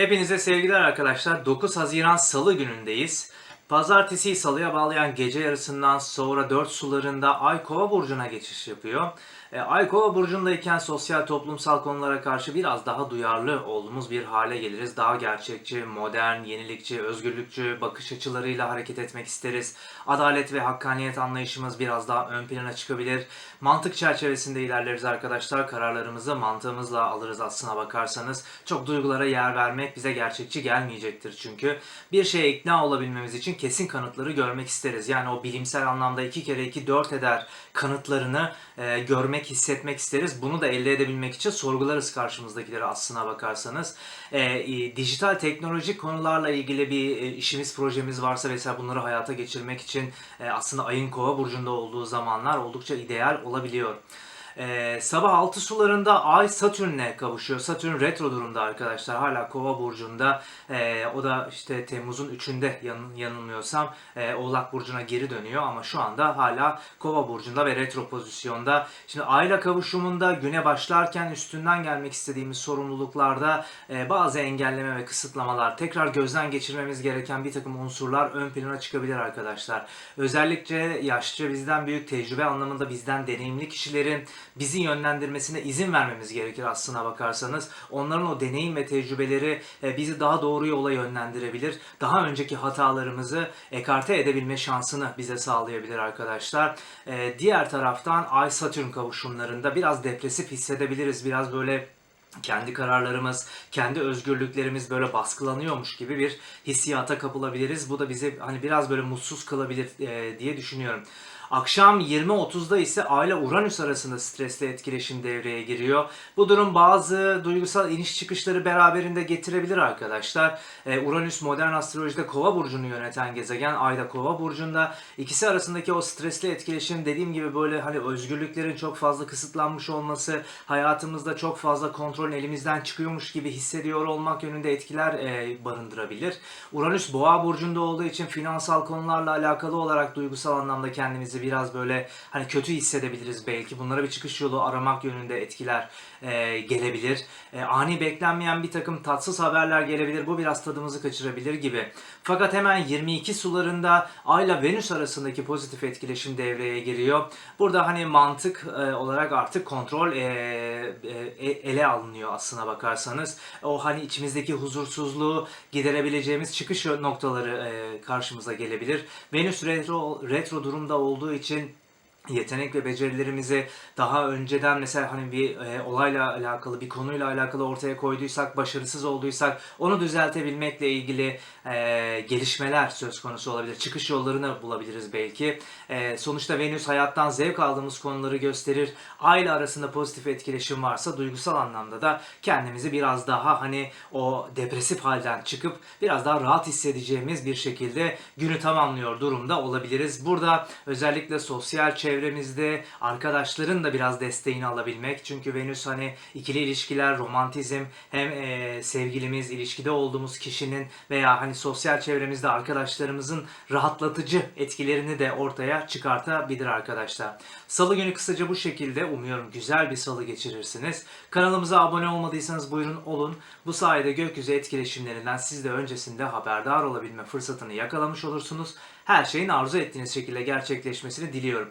Hepinize sevgiler arkadaşlar. 9 Haziran Salı günündeyiz. Pazartesiyi salıya bağlayan gece yarısından sonra 4 sularında Ay Kova burcuna geçiş yapıyor. E, Ay Kova burcundayken sosyal toplumsal konulara karşı biraz daha duyarlı olduğumuz bir hale geliriz. Daha gerçekçi, modern, yenilikçi, özgürlükçü bakış açılarıyla hareket etmek isteriz. Adalet ve hakkaniyet anlayışımız biraz daha ön plana çıkabilir. Mantık çerçevesinde ilerleriz arkadaşlar. Kararlarımızı mantığımızla alırız aslına bakarsanız. Çok duygulara yer vermek bize gerçekçi gelmeyecektir çünkü. Bir şeye ikna olabilmemiz için kesin kanıtları görmek isteriz. Yani o bilimsel anlamda 2 kere 2 4 eder kanıtlarını e, görmek, hissetmek isteriz. Bunu da elde edebilmek için sorgularız karşımızdakileri aslına bakarsanız. E, e, dijital teknolojik konularla ilgili bir e, işimiz, projemiz varsa mesela bunları hayata geçirmek için e, aslında ayın kova burcunda olduğu zamanlar oldukça ideal olabiliyor. Ee, sabah 6 sularında Ay Satürn'le kavuşuyor. Satürn retro durumda arkadaşlar. Hala Kova burcunda. Ee, o da işte Temmuz'un 3'ünde yan, yanılmıyorsam e, Oğlak burcuna geri dönüyor ama şu anda hala Kova burcunda ve retro pozisyonda. Şimdi Ay'la kavuşumunda güne başlarken üstünden gelmek istediğimiz sorumluluklarda e, bazı engelleme ve kısıtlamalar, tekrar gözden geçirmemiz gereken bir takım unsurlar ön plana çıkabilir arkadaşlar. Özellikle yaşça bizden büyük tecrübe anlamında bizden deneyimli kişilerin bizi yönlendirmesine izin vermemiz gerekir aslına bakarsanız. Onların o deneyim ve tecrübeleri e, bizi daha doğru yola yönlendirebilir. Daha önceki hatalarımızı ekarte edebilme şansını bize sağlayabilir arkadaşlar. E, Diğer taraftan Ay Satürn kavuşumlarında biraz depresif hissedebiliriz. Biraz böyle kendi kararlarımız, kendi özgürlüklerimiz böyle baskılanıyormuş gibi bir hissiyata kapılabiliriz. Bu da bizi hani biraz böyle mutsuz kılabilir e, diye düşünüyorum. Akşam 20.30'da ise aile Uranüs arasında stresli etkileşim devreye giriyor. Bu durum bazı duygusal iniş çıkışları beraberinde getirebilir arkadaşlar. Ee, Uranüs modern astrolojide Kova burcunu yöneten gezegen, Ayda Kova burcunda. İkisi arasındaki o stresli etkileşim dediğim gibi böyle hani özgürlüklerin çok fazla kısıtlanmış olması, hayatımızda çok fazla kontrolün elimizden çıkıyormuş gibi hissediyor olmak yönünde etkiler e, barındırabilir. Uranüs Boğa burcunda olduğu için finansal konularla alakalı olarak duygusal anlamda kendimizi biraz böyle hani kötü hissedebiliriz belki. Bunlara bir çıkış yolu aramak yönünde etkiler e, gelebilir. E, ani beklenmeyen bir takım tatsız haberler gelebilir. Bu biraz tadımızı kaçırabilir gibi. Fakat hemen 22 sularında Ay ile Venüs arasındaki pozitif etkileşim devreye giriyor. Burada hani mantık e, olarak artık kontrol e, e, ele alınıyor aslına bakarsanız. O hani içimizdeki huzursuzluğu giderebileceğimiz çıkış noktaları e, karşımıza gelebilir. Venüs retro, retro durumda olduğu için yetenek ve becerilerimizi daha önceden mesela hani bir e, olayla alakalı bir konuyla alakalı ortaya koyduysak başarısız olduysak onu düzeltebilmekle ilgili e, gelişmeler söz konusu olabilir. Çıkış yollarını bulabiliriz belki. E, sonuçta Venüs hayattan zevk aldığımız konuları gösterir. Aile arasında pozitif etkileşim varsa duygusal anlamda da kendimizi biraz daha hani o depresif halden çıkıp biraz daha rahat hissedeceğimiz bir şekilde günü tamamlıyor durumda olabiliriz. Burada özellikle sosyal çevremizde arkadaşların da biraz desteğini alabilmek. Çünkü Venüs hani ikili ilişkiler, romantizm hem e, sevgilimiz, ilişkide olduğumuz kişinin veya hani sosyal çevremizde arkadaşlarımızın rahatlatıcı etkilerini de ortaya çıkartabilir arkadaşlar. Salı günü kısaca bu şekilde umuyorum güzel bir salı geçirirsiniz. Kanalımıza abone olmadıysanız buyurun olun. Bu sayede gökyüzü etkileşimlerinden siz de öncesinde haberdar olabilme fırsatını yakalamış olursunuz. Her şeyin arzu ettiğiniz şekilde gerçekleşmesini diliyorum.